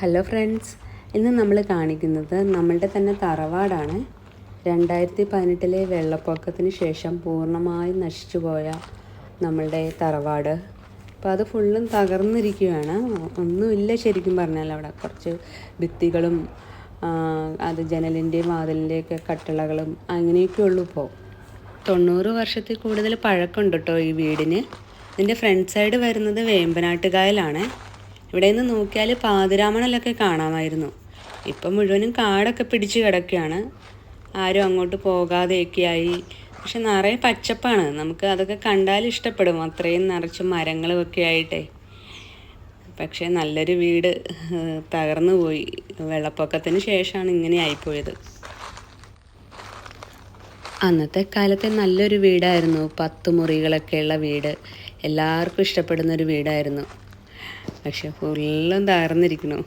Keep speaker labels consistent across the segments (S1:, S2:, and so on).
S1: Hello friends ഇന്ന് നമ്മൾ കാണിക്കുന്നത് നമ്മളുടെ തന്നെ തറവാടാണ്. രണ്ടായിരത്തി പതിനെട്ടിലെ വെള്ളപ്പൊക്കത്തിന് ശേഷം പൂർണമായും നശിച്ചു പോയ നമ്മളുടെ തറവാട്. അപ്പോൾ അത് ഫുള്ളും തകർന്നിരിക്കുകയാണ്. ഒന്നുമില്ല ശരിക്കും പറഞ്ഞാൽ അവിടെ. കുറച്ച് ഭിത്തികളും അത് ജനലിന്റെയും വാതിലിന്റെയൊക്കെ കട്ടിളകളും അങ്ങനെയൊക്കെ ഉള്ളൂ ഇപ്പോൾ തൊണ്ണൂറ് വർഷത്തിൽ കൂടുതൽ പഴക്കമുണ്ട് കേട്ടോ ഈ വീടിന്. ഇതിന്റെ ഫ്രണ്ട് സൈഡ് വരുന്നത് വേമ്പനാട്ടുകായലാണ്. ഇവിടെ നിന്ന് നോക്കിയാൽ പാതിരാമണലൊക്കെ കാണാമായിരുന്നു. ഇപ്പം മുഴുവനും കാടൊക്കെ പിടിച്ച് കിടക്കുകയാണ്. ആരും അങ്ങോട്ട് പോകാതെയൊക്കെയായി. പക്ഷെ നിറയെ പച്ചപ്പാണ്. നമുക്ക് അതൊക്കെ കണ്ടാൽ ഇഷ്ടപ്പെടും. അത്രയും നിറച്ച് മരങ്ങളും ഒക്കെ ആയിട്ടേ. പക്ഷേ നല്ലൊരു വീട് തകർന്നു പോയി. വെള്ളപ്പൊക്കത്തിന് ശേഷമാണ് ഇങ്ങനെ ആയിപ്പോയത്. അന്നത്തെ കാലത്തെ നല്ലൊരു വീടായിരുന്നു. പത്ത് മുറികളൊക്കെയുള്ള വീട്. എല്ലാവർക്കും ഇഷ്ടപ്പെടുന്ന ഒരു വീടായിരുന്നു. പക്ഷെ ഫുള്ളും തകർന്നിരിക്കണു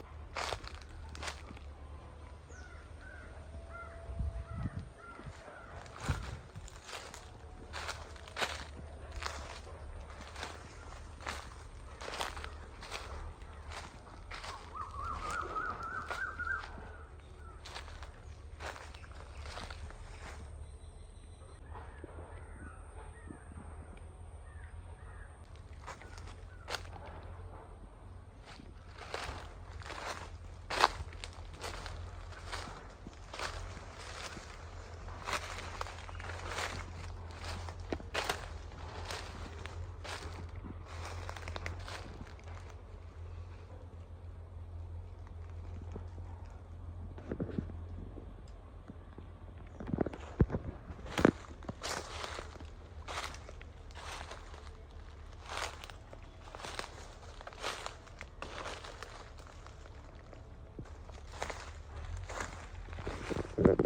S1: Good.